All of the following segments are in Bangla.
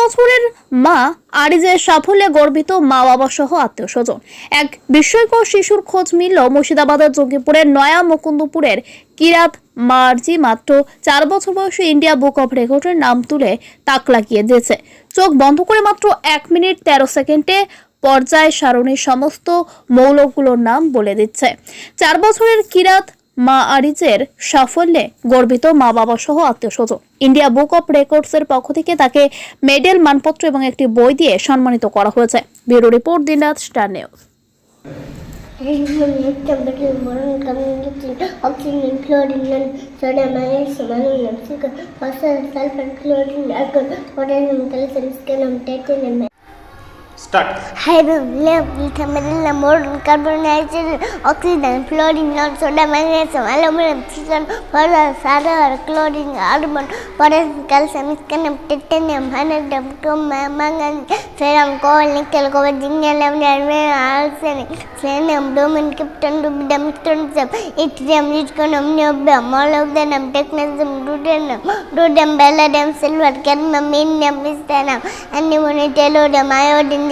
বছরের মা আরিজের সাফল্যে গর্বিত মা বাবা সহ আত্মীয় স্বজন। এক বিস্ময়কর শিশুর খোঁজ মিলল মুর্শিদাবাদের যোগীপুরের নয়া মুকুন্দপুরের কিরাত মার্জি। মাত্র চার বছর বয়সে ইন্ডিয়া বুক অফ রেকর্ডের নাম তুলে তাক লাগিয়ে দিয়েছে। চোখ বন্ধ করে মাত্র এক মিনিট তেরো সেকেন্ডে পর্যায় সারণীর সমস্ত মৌলগুলোর নাম বলে দিচ্ছে। চার বছরের কিরাত মা আরিজের সাফল্যে গর্বিত মা বাবা সহ আত্মীয় স্বজন ইন্ডিয়া বুক অফ রেকর্ডসের পক্ষ থেকে তাকে মেডেল, মানপত্র এবং একটি বই দিয়ে সম্মানিত করা হয়েছে। Bureau report Dinrat star news. Start. Hydrogen, vitamin, ammonium, carbon, nitrogen, oxygen, fluorine, non soda, magnesium, aluminum, silicon, phosphorus, sulfur, chlorine, carbon, potassium, calcium, scandium, titanium, vanadium, chromium, manganese, ferrum, coal, nickel, copper, zinc, aluminum, aluminum, arsenic, selenium, bromine, krypton, rubidium, strontium, yttrium, zirconium, niobium, molybdenum, technetium, ruthenium, rhodium, palladium, silver, cadmium, indium, bismuth, antimony, tellurium, iodine,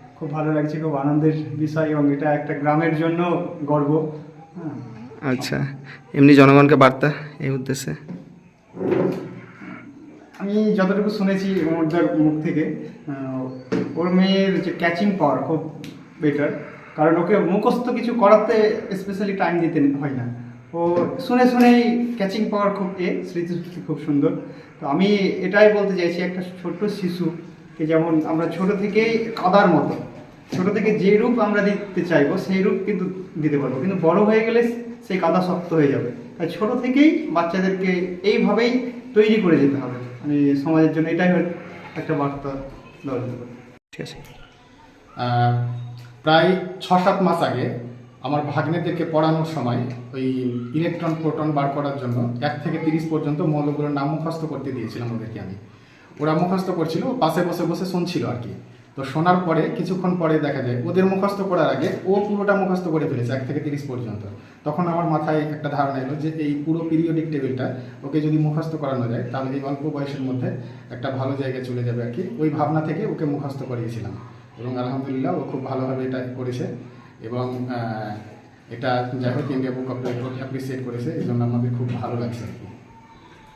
খুব ভালো লাগছে খুব আনন্দের বিষয় এবং এটা একটা গ্রামের জন্য গর্ব। আচ্ছা এমনি জনগণকে বার্তা এই উদ্দেশ্যে? আমি যতটুকু শুনেছি ওর মুখ থেকে ওর মেয়ের যে ক্যাচিং পাওয়ার খুব বেটার কারণ ওকে মুখস্থ কিছু করাতে স্পেশালি টাইম দিতে হয় না। ও শুনে শুনেই ক্যাচিং পাওয়ার খুব এ স্মৃতিশক্তি খুব সুন্দর। তো আমি এটাই বলতে চাইছি একটা ছোট্ট শিশুকে যেমন আমরা ছোট থেকেই কাদার মতো ছোট থেকে যে রূপ আমরা দিতে চাইব সেই রূপ কিন্তু দিতে পারব। কিন্তু বড় হয়ে গেলে সেই কাদা শক্ত হয়ে যাবে। তাই ছোট থেকেই বাচ্চাদেরকে এইভাবেই তৈরি করে যেতে হবে। মানে সমাজের জন্য এটাই একটা বার্তা দেওয়া যেতে পারে ঠিক আছে। প্রায় ছ সাত মাস আগে আমার ভাগ্নেদেরকে পড়ানোর সময় ওই ইলেকট্রন প্রোটন বার করার জন্য এক থেকে তিরিশ পর্যন্ত মৌলগুলোর নাম মুখস্থ করতে দিয়েছিলাম ওদেরকে আমি। ওরা মুখস্থ করছিল পাশে বসে বসে শুনছিল আর কি। তো শোনার পরে, কিছুক্ষণ পরে দেখা যায়, ওদের মুখস্থ করার আগে ও পুরোটা মুখস্থ করে ফেলেছে, এক থেকে তিরিশ পর্যন্ত। তখন আমার মাথায় একটা ধারণা এলো যে এই পুরো পিরিয়ডিক টেবিলটা ওকে যদি মুখস্থ করানো যায়, তাহলে এই অল্প বয়সের মধ্যে একটা ভালো জায়গায় চলে যাবে আর কি। ওই ভাবনা থেকে ওকে মুখস্থ করিয়েছিলাম। এবং আলহামদুলিল্লাহ ও খুব ভালোভাবে এটা করেছে। এবং এটা যাই হোক ইন্ডিয়া বুক অফ অ্যাপ্রিসিয়েট করেছে। এই জন্য আমাদের খুব ভালো লাগছে আর কি।